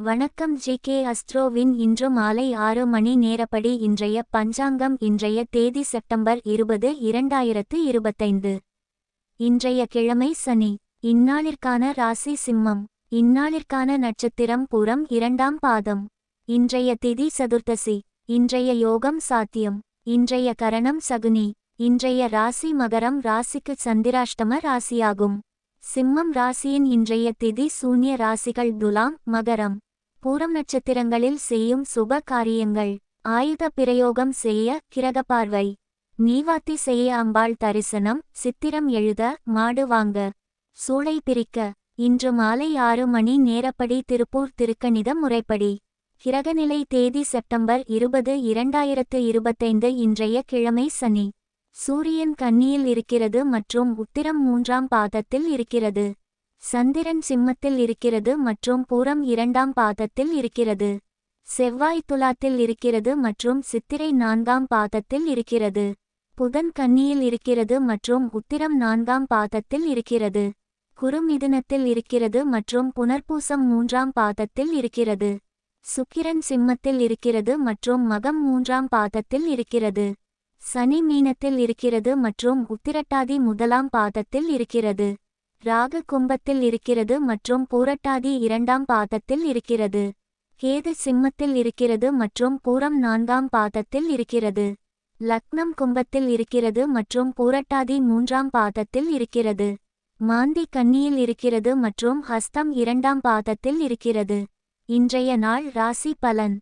வணக்கம் G K அஸ்ட்ரோவின் இன்று மாலை ஆறு மணி நேரப்படி இன்றைய பஞ்சாங்கம் இன்றைய தேதி செப்டம்பர் இருபது இரண்டாயிரத்து இருபத்தைந்து. இன்றைய கிழமை சனி. இந்நாளிற்கான ராசி சிம்மம். இந்நாளிற்கான நட்சத்திரம் புறம் இரண்டாம் பாதம். இன்றைய திதி சதுர்த்தசி. இன்றைய யோகம் சாத்தியம். இன்றைய கரணம் சகுனி. இன்றைய ராசி மகரம் ராசிக்கு சந்திராஷ்டம ராசியாகும். சிம்மம் ராசியின் இன்றைய திதி சூன்ய ராசிகள் துலாம் மகரம். பூரம் நட்சத்திரங்களில் செய்யும் சுப காரியங்கள். ஆயுத பிரயோகம் செய்ய கிரக பார்வை நீவாத்தி செய்ய அம்பாள் தரிசனம். சித்திரம் எழுத மாடு வாங்க. சூளை பிரிக்க. இன்று மாலை ஆறு மணி நேரப்படி திருப்பூர் திருக்கணித முறைப்படி. கிரகநிலை தேதி செப்டம்பர் இருபது இரண்டாயிரத்து இருபத்தைந்து இன்றைய கிழமை சனி. சூரியன் கன்னியில் இருக்கிறது மற்றும் உத்திரம் மூன்றாம் பாதத்தில் இருக்கிறது. சந்திரன் சிம்மத்தில் இருக்கிறது மற்றும் பூரம் இரண்டாம் பாதத்தில் இருக்கிறது. செவ்வாய் துலாத்தில் இருக்கிறது மற்றும் சித்திரை நான்காம் பாதத்தில் இருக்கிறது. புதன் கன்னியில் இருக்கிறது மற்றும் உத்திரம் நான்காம் பாதத்தில் இருக்கிறது. குறுமிதுனத்தில் இருக்கிறது மற்றும் புனர்பூசம் மூன்றாம் பாதத்தில் இருக்கிறது. சுக்கிரன் சிம்மத்தில் இருக்கிறது மற்றும் மகம் மூன்றாம் பாதத்தில் இருக்கிறது. சனி மீனத்தில் இருக்கிறது மற்றும் உத்திரட்டாதி முதலாம் பாதத்தில் இருக்கிறது. ராகு கும்பத்தில் இருக்கிறது மற்றும் பூரட்டாதி இரண்டாம் பாதத்தில் இருக்கிறது. கேது சிம்மத்தில் இருக்கிறது மற்றும் பூரம் நான்காம் பாதத்தில் இருக்கிறது. லக்னம் கும்பத்தில் இருக்கிறது மற்றும் பூரட்டாதி மூன்றாம் பாதத்தில் இருக்கிறது. மாந்தி கன்னியில் இருக்கிறது மற்றும் ஹஸ்தம் இரண்டாம் பாதத்தில் இருக்கிறது. இன்றைய நாள் ராசி பலன்.